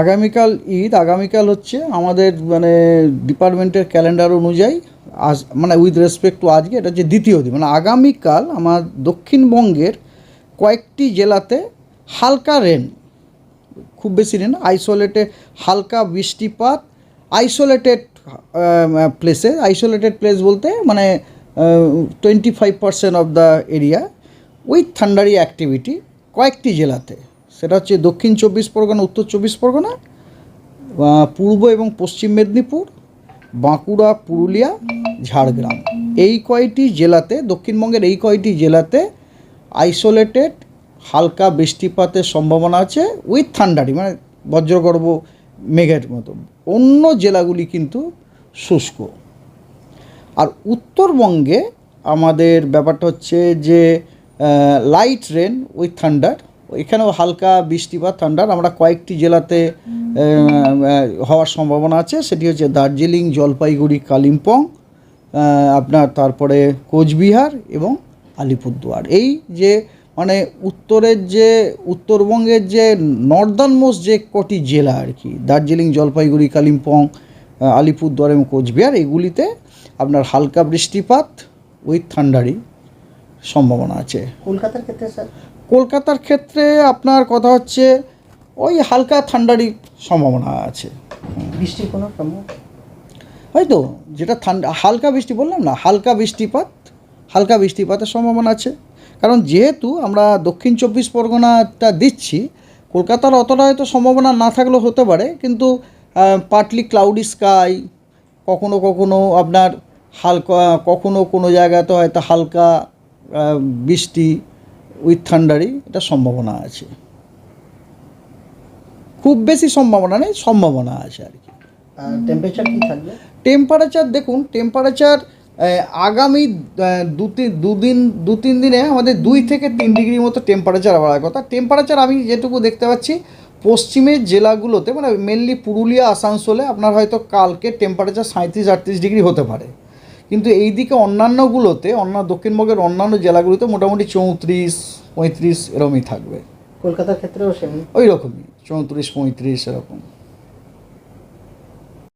আগামীকাল ঈদ, আগামীকাল হচ্ছে আমাদের মানে ডিপার্টমেন্টের ক্যালেন্ডার অনুযায়ী আজ মানে উইথ রেসপেক্ট টু আজকে, এটা হচ্ছে দ্বিতীয় দিন। মানে আগামীকাল আমার দক্ষিণবঙ্গের কয়েকটি জেলাতে হালকা রেন খুব বেশি রেন আইসোলেটে হালকা বৃষ্টিপাত আইসোলেটেড প্লেসে আইসোলেটেড প্লেস বলতে মানে twenty five percent of the area with thundery activity কয়েকটি জেলাতে। সেটা হচ্ছে দক্ষিণ চব্বিশ পরগনা, উত্তর চব্বিশ পরগনা পূর্ব এবং পশ্চিম মেদিনীপুর, বাঁকুড়া, পুরুলিয়া, ঝাড়গ্রাম। এই কয়টি জেলাতে, দক্ষিণবঙ্গের এই কয়টি জেলাতে আইসোলেটেড হালকা বৃষ্টিপাতের সম্ভাবনা আছে উইথ থান্ডারি মানে বজ্রগর্ভ মেঘের মতো। অন্য জেলাগুলি কিন্তু শুষ্ক। আর উত্তরবঙ্গে আমাদের ব্যাপারটা হচ্ছে যে লাইট রেন উইথ থান্ডার এখানেও হালকা বৃষ্টিপাত থান্ডার আমরা কয়েকটি জেলাতে হওয়ার সম্ভাবনা আছে। সেটি হচ্ছে দার্জিলিং, জলপাইগুড়ি, কালিম্পং আপনার তারপরে কোচবিহার এবং আলিপুরদুয়ার। এই যে মানে উত্তরের যে, উত্তরবঙ্গের যে নর্দার্ন মোস্ট যে কটি জেলা আর কি, দার্জিলিং, জলপাইগুড়ি, কালিম্পং আলিপুরদুয়ার এবং কোচবিহার, এগুলিতে আপনার হালকা বৃষ্টিপাত উইথ থান্ডারি সম্ভাবনা আছে। কলকাতার ক্ষেত্রে, স্যার? কলকাতার ক্ষেত্রে আপনার কথা হচ্ছে ওই হালকা ঠান্ডারই সম্ভাবনা আছে। বৃষ্টির কোনো সম্ভব হয়তো যেটা ঠান্ডা হালকা বৃষ্টি বললাম না হালকা বৃষ্টিপাত হালকা বৃষ্টিপাতের সম্ভাবনা আছে। কারণ যেহেতু আমরা দক্ষিণ চব্বিশ পরগনাটা দিচ্ছি কলকাতার অতটা হয়তো সম্ভাবনা না থাকলেও হতে পারে কিন্তু পার্টলি ক্লাউডি স্কাই কখনো কখনো আপনার হালকা কখনো কোনো জায়গাতে হয়তো হালকা বৃষ্টি উইথ থান্ডারি এটা সম্ভাবনা আছে। খুব বেশি সম্ভাবনা নেই সম্ভাবনা আছে আর কি। টেম্পারেচার কি থাকবে? টেম্পারেচার দেখুন টেম্পারেচার আগামী দু তিন দুদিন দু তিন দিনে আমাদের দুই থেকে তিন ডিগ্রি মতো টেম্পারেচার বাড়ার কথা। টেম্পারেচার আমি যেটুকু দেখতে পাচ্ছি পশ্চিমের জেলাগুলোতে মানে মেনলি পুরুলিয়া আসানসোলে আপনার হয়তো কালকে টেম্পারেচার সাঁত্রিশ আটত্রিশ ডিগ্রি হতে পারে। কিন্তু এই দিকে অন্যান্যগুলোতে অন্য দক্ষিণবঙ্গের অন্যান্য জেলাগুলোতে মোটামুটি চৌত্রিশ পঁয়ত্রিশ এরকমই থাকবে। কলকাতার ক্ষেত্রেও সেম। ওই রকমই চৌত্রিশ পঁয়ত্রিশ এরকম।